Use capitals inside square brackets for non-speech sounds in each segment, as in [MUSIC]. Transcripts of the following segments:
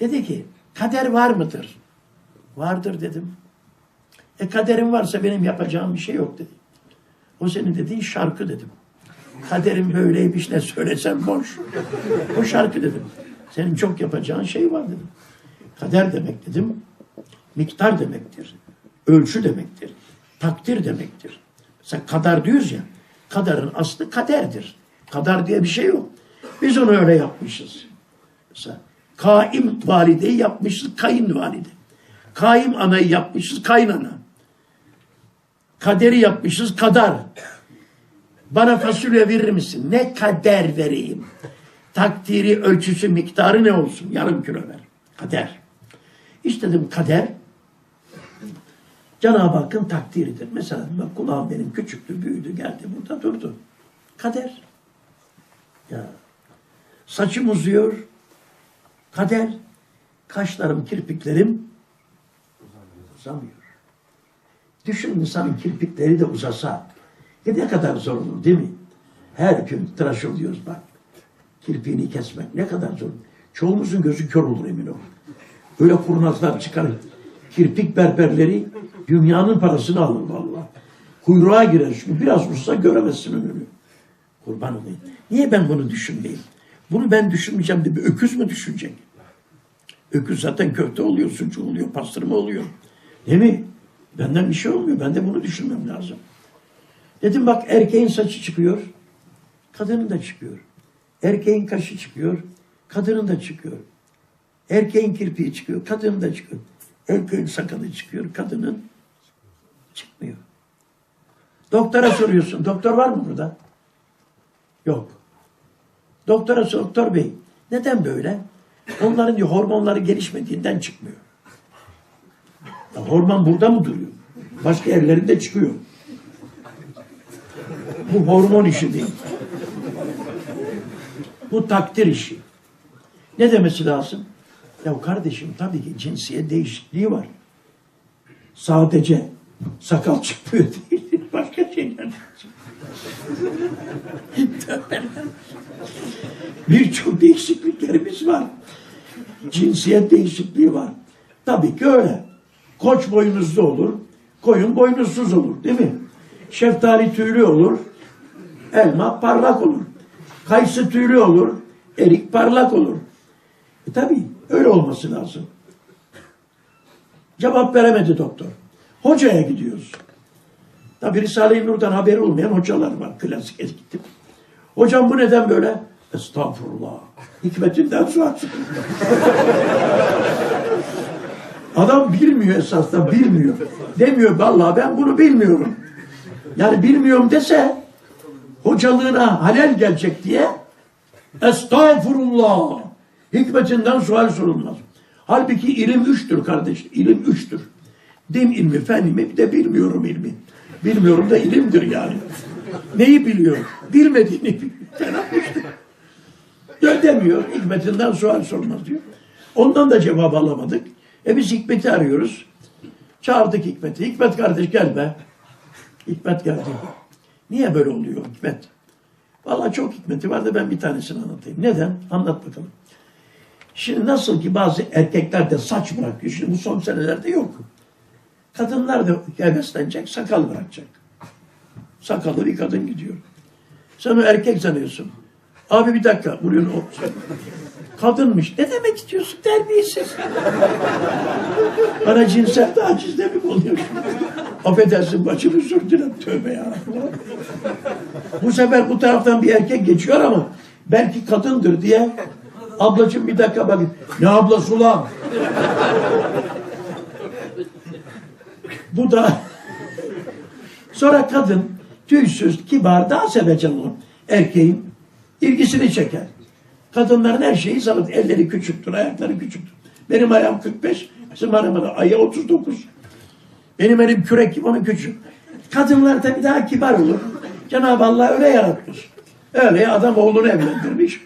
Dedi ki kader var mıdır? Vardır dedim. E kaderim varsa benim yapacağım bir şey yok dedi. O senin dediğin şarkı dedim. Kaderim böyleymiş ne söylesem boş. O şarkı dedim. Senin çok yapacağın şey var dedim. Kader demek dedim. Miktar demektir. Ölçü demektir. Takdir demektir. Mesela kadar diyoruz ya. Kadarın aslı kaderdir. Kadar diye bir şey yok. Biz onu öyle yapmışız. Mesela kaim valideyi yapmışız kayınvalide. Kaim anayı yapmışız kaynana. Kaderi yapmışız kadar. Bana fasulye verir misin? Ne kader vereyim? Takdiri, ölçüsü, miktarı ne olsun? Yarım kilo ver. Kader. İşte dedim kader Cenab-ı Hakk'ın takdiridir. Mesela bak kulağım benim küçüktü, büyüdü, geldi burada durdu. Kader. Ya. Saçım uzuyor. Kader. Kaşlarım, kirpiklerim uzamıyor. Düşün insanın kirpikleri de uzasa. Ne kadar zor olur değil mi? Her gün tıraş oluyoruz bak. Kirpiğini kesmek ne kadar zor. Çoğumuzun gözü kör olur emin ol. Böyle kurnazlar çıkar. Kirpik berberleri dünyanın parasını alır vallahi. Kuyruğa girer çünkü biraz uzsa göremezsin önünü. Kurban olayım. Niye ben bunu düşünmeyeyim? Bunu ben düşünmeyeceğim de bir öküz mü düşünecek? Öküz zaten köfte oluyor, sucuk oluyor, pastırma oluyor. Değil mi? Benden bir şey olmuyor. Ben de bunu düşünmem lazım. Dedim bak erkeğin saçı çıkıyor. Kadının da çıkıyor. Erkeğin kaşı çıkıyor. Kadının da çıkıyor. Erkeğin kirpiği çıkıyor. Kadının da çıkıyor. Erkeğin sakalı çıkıyor. Kadının çıkmıyor. Doktora soruyorsun. Doktor var mı burada? Yok. Doktora sor, doktor bey neden böyle? Onların diyor, hormonları gelişmediğinden çıkmıyor. Ya hormon burada mı duruyor? Başka yerlerinde çıkıyor. Bu hormon işi değil. Bu takdir işi. Ne demesi lazım? Ya kardeşim tabii ki cinsiyet değişikliği var. Sadece sakal çıkmıyor değil. [LAUGHS] Başka şeyler. [LAUGHS] Birçok değişikliklerimiz var. Cinsiyet değişikliği var. Tabii ki öyle. Koç boynuzlu olur, koyun boynuzsuz olur değil mi? Şeftali tüylü olur, elma parlak olur. Kayısı tüylü olur, erik parlak olur. E tabii öyle olması lazım. Cevap veremedi doktor. Hocaya gidiyoruz. Tabii Risale-i Nur'dan haberi olmayan hocalar var. Klasik gittim. Hocam bu neden böyle? Estağfurullah. Hikmetinden suat Adam bilmiyor esasında bilmiyor. Demiyor vallahi ben bunu bilmiyorum. Yani bilmiyorum dese hocalığına halel gelecek diye estağfurullah. Hikmetinden sual sorulmaz. Halbuki ilim üçtür kardeş. İlim üçtür. Din ilmi, fen ilmi bir de bilmiyorum ilmi. Bilmiyorum da ilimdir yani. Neyi biliyor? Bilmediğini [LAUGHS] biliyor. Fena. Demiyor. Hikmetinden sual sormaz diyor. Ondan da cevap alamadık. E biz Hikmet'i arıyoruz. Çağırdık Hikmet'i. Hikmet kardeş gel be. Hikmet geldi. Niye böyle oluyor Hikmet? Vallahi çok hikmeti var da ben bir tanesini anlatayım. Neden? Anlat bakalım. Şimdi nasıl ki bazı erkekler de saç bırakıyor. Şimdi bu son senelerde yok. Kadınlar da heveslenecek, sakal bırakacak. Sakalı bir kadın gidiyor. Sen o erkek sanıyorsun. Abi bir dakika. Vuruyorsun o. Kadınmış. Ne demek istiyorsun terbiyesiz? Bana cinsel tacizde mi oluyorsun? Affedersin bacım özür dilerim. Tövbe ya. Bu sefer bu taraftan bir erkek geçiyor ama belki kadındır diye ablacığım bir dakika bakayım. Ne ablası ulan? Bu da [LAUGHS] sonra kadın tüysüz, kibar, daha sevecen olur. Erkeğin ilgisini çeker. Kadınların her şeyi sanır. Elleri küçüktür, ayakları küçüktür. Benim ayağım 45, bizim hanımın ayağı 39. Benim elim kürek gibi, onun küçük. Kadınlar tabii daha kibar olur. Cenab-ı Allah öyle yaratmış. Öyle adam oğlunu evlendirmiş.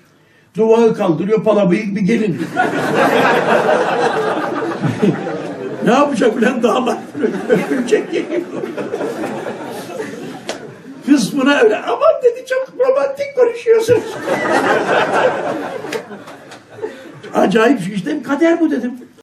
Duvağı kaldırıyor, pala bir gelin. [LAUGHS] ne yapacak ulan damat? Öpülecek buna öyle aman dedi çok romantik konuşuyorsunuz. [LAUGHS] Acayip işte kader bu dedim.